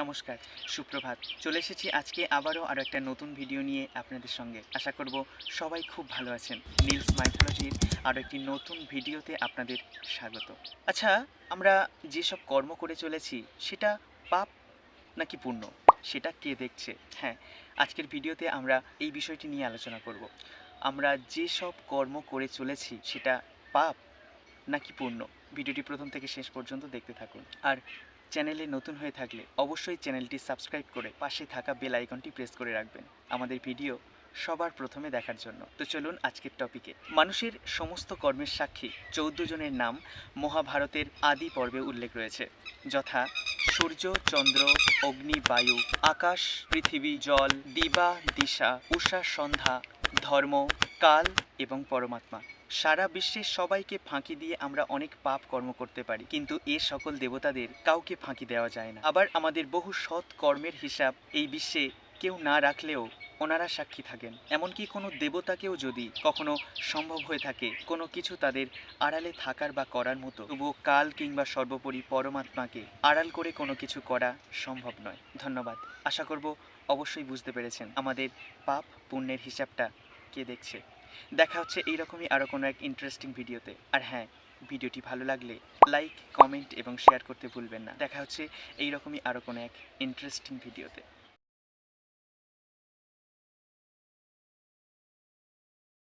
নমস্কার, সুপ্রভাত। চলে এসেছি আজকে আবারও আরও একটা নতুন ভিডিও নিয়ে আপনাদের সঙ্গে। আশা করব সবাই খুব ভালো আছেন। নীলস মাইথোলজির আরও একটি নতুন ভিডিওতে আপনাদের স্বাগত। আচ্ছা আমরা যেসব কর্ম করে চলেছি, সেটা পাপ নাকি পুণ্য? সেটা কে দেখছে? হ্যাঁ আজকের ভিডিওতে আমরা এই বিষয়টি নিয়ে আলোচনা করব। আমরা যেসব কর্ম করে চলেছি, সেটা পাপ নাকি পুণ্য ভিডিওটি প্রথম থেকে শেষ পর্যন্ত দেখতে থাকুন। আর চ্যানেলে নতুন হয়ে থাকলে অবশ্যই চ্যানেলটি সাবস্ক্রাইব করে পাশে থাকা বেল আইকনটি প্রেস করে রাখবেন আমাদের ভিডিও সবার প্রথমে দেখার জন্য। তো চলুন আজকের টপিকে মানুষের সমস্ত কর্মের সাক্ষী চৌদ্দ জনের নাম মহাভারতের আদি পর্বে উল্লেখ রয়েছে, যথা সূর্য, চন্দ্র, অগ্নি, বায়ু, আকাশ, পৃথিবী, জল, দিবা, দিশা, উষা, সন্ধ্যা, ধর্ম, কাল এবং পরমাত্মা। সারা বিশ্বের সবাইকে ফাঁকি দিয়ে আমরা অনেক পাপ কর্ম করতে পারি, কিন্তু এ সকল দেবতাদের কাউকে ফাঁকি দেওয়া যায় না। আবার আমাদের বহু সৎ কর্মের হিসাব এই বিশ্বে কেউ না রাখলেও ওনারা সাক্ষী থাকেন। এমনকি কোনো দেবতাকেও যদি কখনো সম্ভব হয়ে থাকে, কোনো কিছু তাদের আড়ালে থাকার বা করার মতো, তবুও কাল কিংবা সর্বোপরি পরমাত্মাকে আড়াল করে কোনো কিছু করা সম্ভব নয়। ধন্যবাদ। আশা করব অবশ্যই বুঝতে পেরেছেন। আমাদের পাপ পুণ্যের হিসাবটা কে দেখছে? দেখা হচ্ছে এইরকমই আরও কোনো এক ইন্টারেস্টিং ভিডিওতে আর হ্যাঁ ভিডিওটি ভালো লাগলে লাইক কমেন্ট এবং শেয়ার করতে ভুলবেন না। দেখা হচ্ছে এইরকমই আরও কোনো এক ইন্টারেস্টিং ভিডিওতে